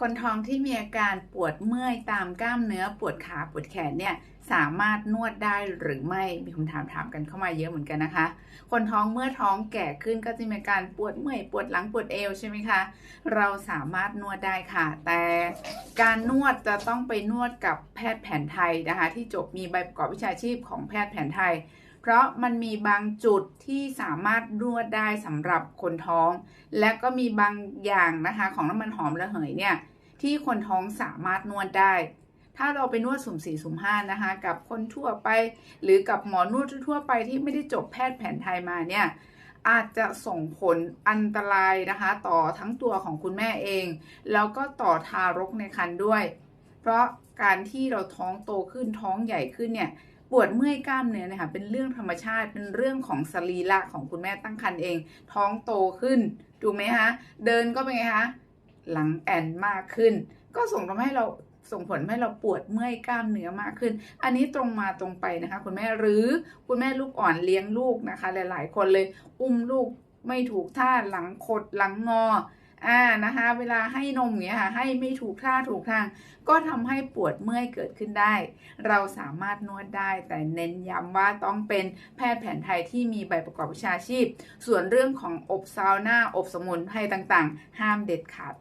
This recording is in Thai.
คนท้องที่มีอาการปวดเมื่อยตามกล้ามเนื้อปวดขาปวดแขนเนี่ยสามารถนวดได้หรือไม่มีคำถามถามกันเข้ามาเยอะเหมือนกันนะคะ คนท้องเมื่อท้องแก่ขึ้นก็จะมีอาการปวดเมื่อยปวดหลังปวดเอวใช่ไหมคะ เราสามารถนวดได้ค่ะ แต่การนวดจะต้องไปนวดกับแพทย์แผนไทยนะคะ ที่จบมีใบประกอบวิชาชีพของแพทย์แผนไทย เพราะมันมีบางจุดที่สามารถนวดได้สำหรับคนท้อง และก็มีบางอย่างนะคะของน้ำมันหอมระเหยเนี่ยที่คนท้องสามารถนวดได้ ถ้าเราไปนวดสุ่มสี่สุ่มห้านะคะ กับคนทั่วไป หรือกับหมอนวดทั่วไปที่ไม่ได้จบแพทย์แผนไทยมาเนี่ยอาจจะส่งผลอันตรายนะคะ ต่อทั้งตัวของคุณแม่เอง แล้วก็ต่อทารกในครรภ์ด้วย เพราะการที่เราท้องโตขึ้นท้องใหญ่ขึ้นเนี่ย ปวดเมื่อยกล้ามเนื้อเนี่ยค่ะเป็นเรื่องธรรมชาติเป็นเรื่องของสรีระของคุณแม่ตั้งครรภ์เอง ท้องโตขึ้นถูกไหมคะเดินก็เป็นไงคะหลังแอนมากขึ้น ก็ส่งทำให้เราส่งผลให้เราปวดเมื่อยกล้ามเนื้อมากขึ้น อันนี้ตรงมาตรงไปนะคะ คุณแม่หรือคุณแม่ลูกอ่อนเลี้ยงลูกนะคะ หลาย ๆ คนเลย อุ้มลูกไม่ถูกท่าหลังคดหลังงอ อ่านะคะ เวลาให้นมเนี้ยค่ะ ให้ไม่ถูกท่าถูกทาง ก็ทำให้ปวดเมื่อยเกิดขึ้นได้ เราสามารถนวดได้ แต่เน้นย้ำว่าต้องเป็นแพทย์แผนไทยที่มีใบประกอบวิชาชีพ ส่วนเรื่องของอบซาวน่าอบสมุนไพรต่างๆ ห้ามเด็ดขาดค่ะ